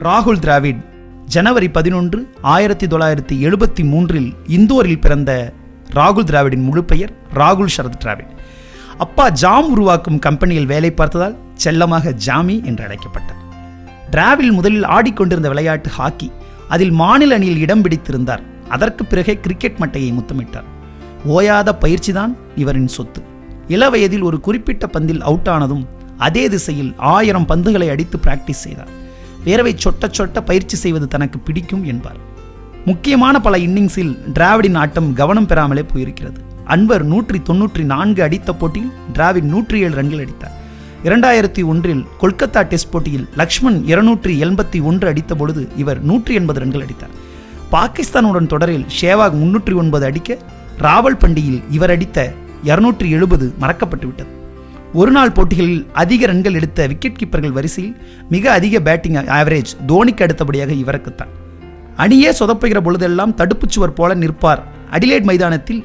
ராகுல் திராவிட் ஜனவரி பதினொன்று ஆயிரத்தி தொள்ளாயிரத்தி எழுபத்தி மூன்றில் இந்தோரில் பிறந்த ராகுல் திராவிடின் முழு பெயர் ராகுல் சரத் டிராவிட் அப்பா ஜாம் உருவாக்கும் கம்பெனியில் வேலை பார்த்ததால் செல்லமாக ஜாமி என்று அழைக்கப்பட்டார் டிராவில் முதலில் ஆடிக்கொண்டிருந்த விளையாட்டு ஹாக்கி அதில் மாநில அணியில் இடம் பிடித்திருந்தார். அதற்கு பிறகே கிரிக்கெட் மட்டையை முத்தமிட்டார். ஓயாத பயிற்சிதான் இவரின் சொத்து. இளவயதில் ஒரு குறிப்பிட்ட பந்தில் அவுட் ஆனதும் அதே திசையில் ஆயிரம் பந்துகளை அடித்து பிராக்டிஸ் செய்தார். வேர்வை சொட்ட சொட்ட பயிற்சி செய்வது தனக்கு பிடிக்கும் என்பார். முக்கியமான பல இன்னிங்ஸில் டிராவிடின் ஆட்டம் கவனம் பெறாமலே போயிருக்கிறது. அன்வர் நூற்றி தொன்னூற்றி நான்கு அடித்த போட்டியில் டிராவிட் நூற்றி ஏழு ரன்கள் அடித்தார். இரண்டாயிரத்தி ஒன்றில் கொல்கத்தா டெஸ்ட் போட்டியில் லக்ஷ்மண் இருநூற்றி எண்பத்தி ஒன்று அடித்த பொழுது இவர் நூற்றி எண்பது ரன்கள் அடித்தார். பாகிஸ்தானுடன் தொடரில் ஷேவாக் முன்னூற்றி ஒன்பது அடிக்க ராவல் பண்டியில் இவர் அடித்த இருநூற்றி எழுபது மறக்கப்பட்டுவிட்டது. ஒருநாள் ஒரு நாள் போட்டிகளில் அதிக ரன்கள் எடுத்த விக்கெட் கீப்பர்கள் வரிசையில் மிக அதிக பேட்டிங் ஆவரேஜ் தோனிக்கு அடுத்தபடியாக இவருக்குத்தான். அணியே சொதப்புகிற பொழுதெல்லாம் தடுப்புச் சுவர் போல நிற்பார். அடிலேட் மைதானத்தில்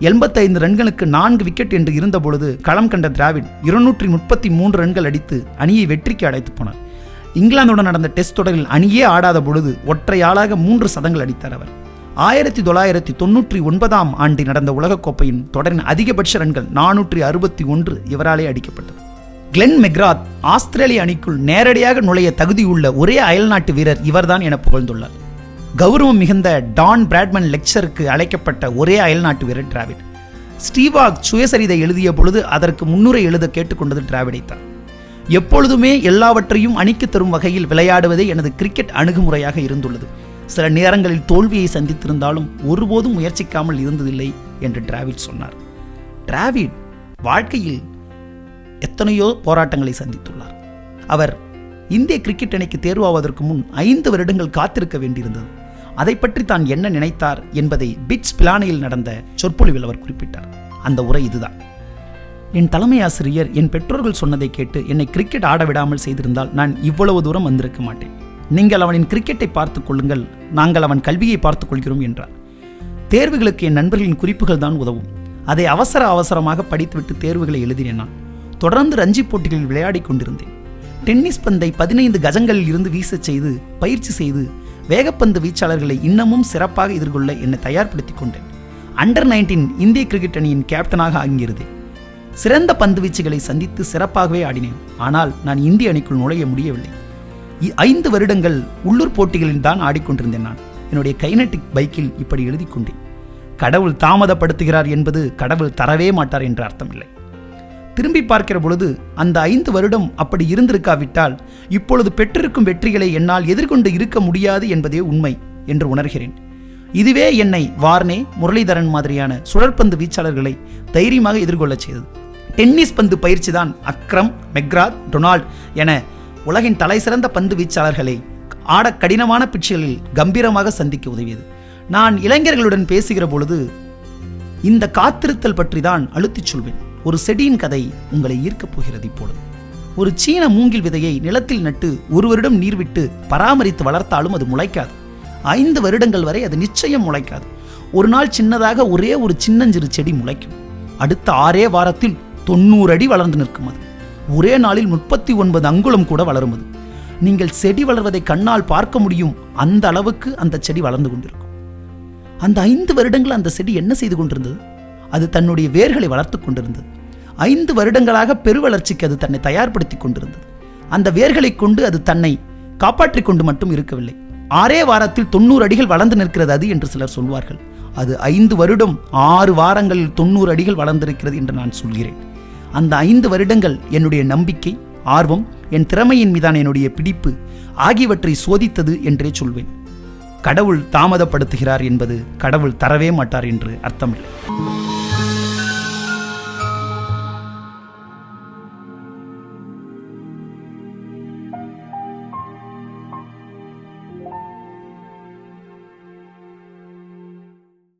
எண்பத்தைந்து ரன்களுக்கு நான்கு விக்கெட் என்று இருந்த பொழுது களம் கண்ட திராவிட் இருநூற்றி முப்பத்தி மூன்று ரன்கள் அடித்து அணியை வெற்றிக்கு அழைத்து போனார். இங்கிலாந்துடன் நடந்த டெஸ்ட் தொடரில் அணியே ஆடாத பொழுது ஒற்றையாளாக மூன்று சதங்கள் அடித்தார் அவர். ஆயிரத்தி தொள்ளாயிரத்தி தொன்னூற்றி ஒன்பதாம் ஆண்டு நடந்த உலகக்கோப்பையின் தொடரின் அதிகபட்ச ரன்கள் நானூற்றி அறுபத்தி ஒன்று இவராலே அடிக்கப்பட்டது. கிளென் மெக்ராத் ஆஸ்திரேலிய அணிக்குள் நேரடியாக நுழைய தகுதியுள்ள ஒரே அயல்நாட்டு வீரர் இவர்தான் என புகழ்ந்துள்ளார். கௌரவம் மிகுந்த டான் பிராட்மன் லெக்சருக்கு அழைக்கப்பட்ட ஒரே அயல்நாட்டு வீரர் டிராவிட். ஸ்டீவாக் சுயசரிதை எழுதிய பொழுது அதற்கு முன்னுரை எழுத கேட்டுக்கொண்டது டிராவிடைத்தான் எப்பொழுதுமே எல்லாவற்றையும் அணிக்கு தரும் வகையில் விளையாடுவதே எனது கிரிக்கெட் அணுகுமுறையாக இருந்துள்ளது. சில நேரங்களில் தோல்வியை சந்தித்திருந்தாலும் ஒருபோதும் முயற்சிக்காமல் இருந்ததில்லை என்று டிராவிட் சொன்னார். டிராவிட் வாழ்க்கையில் எத்தனையோ போராட்டங்களை சந்தித்துள்ளார். அவர் இந்திய கிரிக்கெட் அணிக்கு தேர்வாவதற்கு முன் ஐந்து வருடங்கள் காத்திருக்க வேண்டியிருந்தது. அதை பற்றி தான் என்ன நினைத்தார் என்பதை பிட்ஸ் பிளானையில் நடந்த சொற்பொழிவில் அவர் குறிப்பிட்டார். அந்த உரை இதுதான். என் தலைமை ஆசிரியர் என் பெற்றோர்கள் சொன்னதை கேட்டு என்னை கிரிக்கெட் ஆட விடாமல் செய்திருந்தால் நான் இவ்வளவு தூரம் வந்திருக்க மாட்டேன். நீங்கள் அவனின் கிரிக்கெட்டை பார்த்துக் கொள்ளுங்கள். நாங்கள் அவன் கல்வியை பார்த்துக் கொள்கிறோம் என்றார் தேர்வுகளுக்கு என் நண்பர்களின் குறிப்புகள் தான் உதவும். அதை அவசர அவசரமாக படித்துவிட்டு தேர்வுகளை எழுதினேன் நான். தொடர்ந்து ரஞ்சி போட்டிகளில் விளையாடிக் கொண்டிருந்தேன். டென்னிஸ் பந்தை பதினைந்து கஜங்களில் இருந்து வீசச் செய்து பயிற்சி செய்து வேகப்பந்து வீச்சாளர்களை இன்னமும் சிறப்பாக எதிர்கொள்ள என்னை தயார்படுத்திக் கொண்டேன். அண்டர் நைன்டீன் இந்திய கிரிக்கெட் அணியின் கேப்டனாக ஆகியிருந்தேன். சிறந்த பந்து வீச்சுகளை சந்தித்து சிறப்பாகவே ஆடினேன். ஆனால் நான் இந்திய அணிக்குள் நுழைய முடியவில்லை. ஐந்து வருடங்கள் உள்ளூர் போட்டிகளில் தான் ஆடிக்கொண்டிருந்தேன் நான். என்னுடைய கைனட்டிக் பைக்கில் இப்படி எழுதி கொண்டேன். கடவுள் தாமதப்படுத்துகிறார் என்பது கடவுள் தரவே மாட்டார் என்ற அர்த்தமில்லை. திரும்பி பார்க்கிற பொழுது அந்த ஐந்து வருடம் அப்படி இருந்திருக்காவிட்டால் இப்பொழுது பெற்றிருக்கும் வெற்றிகளை என்னால் எதிர்கொண்டு இருக்க முடியாது என்பதே உண்மை என்று உணர்கிறேன். இதுவே என்னை வார்னே முரளிதரன் மாதிரியான சுழற்பந்து வீச்சாளர்களை தைரியமாக எதிர்கொள்ளச் செய்தது. டென்னிஸ் பந்து பயிற்சி தான் அக்ரம் மெக்ராத் டொனால்ட் என உலகின் தலைசிறந்த பந்து வீச்சாளர்களை ஆட கடினமான பிட்சுகளில் கம்பீரமாக சந்திக்க உதவியது. நான் இளைஞர்களுடன் பேசுகிற பொழுது இந்த காத்திருத்தல் பற்றி தான் அழுத்திச் சொல்வேன். ஒரு செடியின் கதை உங்களை ஈர்க்கப் போகிறது இப்பொழுது ஒரு சீன மூங்கில் விதையை நிலத்தில் நட்டு ஒரு வருடம் நீர் விட்டு பராமரித்து வளர்த்தாலும் அது முளைக்காது. ஐந்து வருடங்கள் வரை அது நிச்சயம் முளைக்காது. ஒரு நாள் சின்னதாக ஒரே ஒரு சின்னஞ்சிறு செடி முளைக்கும். அடுத்த ஆறே வாரத்தில் தொண்ணூறு அடி வளர்ந்து நிற்கும் அது. ஒரே நாளில் முப்பத்தி ஒன்பது அங்குலம் கூட வளரும் அது நீங்கள் செடி வளர்வதை கண்ணால் பார்க்க முடியும் அந்த அளவுக்கு அந்த செடி வளர்ந்து கொண்டிருக்கும். அந்த ஐந்து வருடங்கள் அந்த செடி என்ன செய்து கொண்டிருந்தது? அது தன்னுடைய வேர்களை வளர்த்து கொண்டிருந்தது. ஐந்து வருடங்களாக பெருவளர்ச்சிக்கு அது தன்னை தயார்படுத்தி கொண்டிருந்தது. அந்த வேர்களை கொண்டு அது தன்னை காப்பாற்றிக் கொண்டு மட்டும் இருக்கவில்லை. ஆறே வாரத்தில் தொண்ணூறு அடிகள் வளர்ந்து நிற்கிறது அது என்று சிலர் சொல்வார்கள். அது ஐந்து வருடம் ஆறு வாரங்களில் தொண்ணூறு அடிகள் வளர்ந்திருக்கிறது என்று நான் சொல்கிறேன். அந்த ஐந்து வருடங்கள் என்னுடைய நம்பிக்கை ஆர்வம் என் திறமையின் மீதான என்னுடைய பிடிப்பு ஆகியவற்றை சோதித்தது என்றே சொல்வேன். கடவுள் தாமதப்படுத்துகிறார் என்பது கடவுள் தரவே மாட்டார் என்று அர்த்தமில்லை.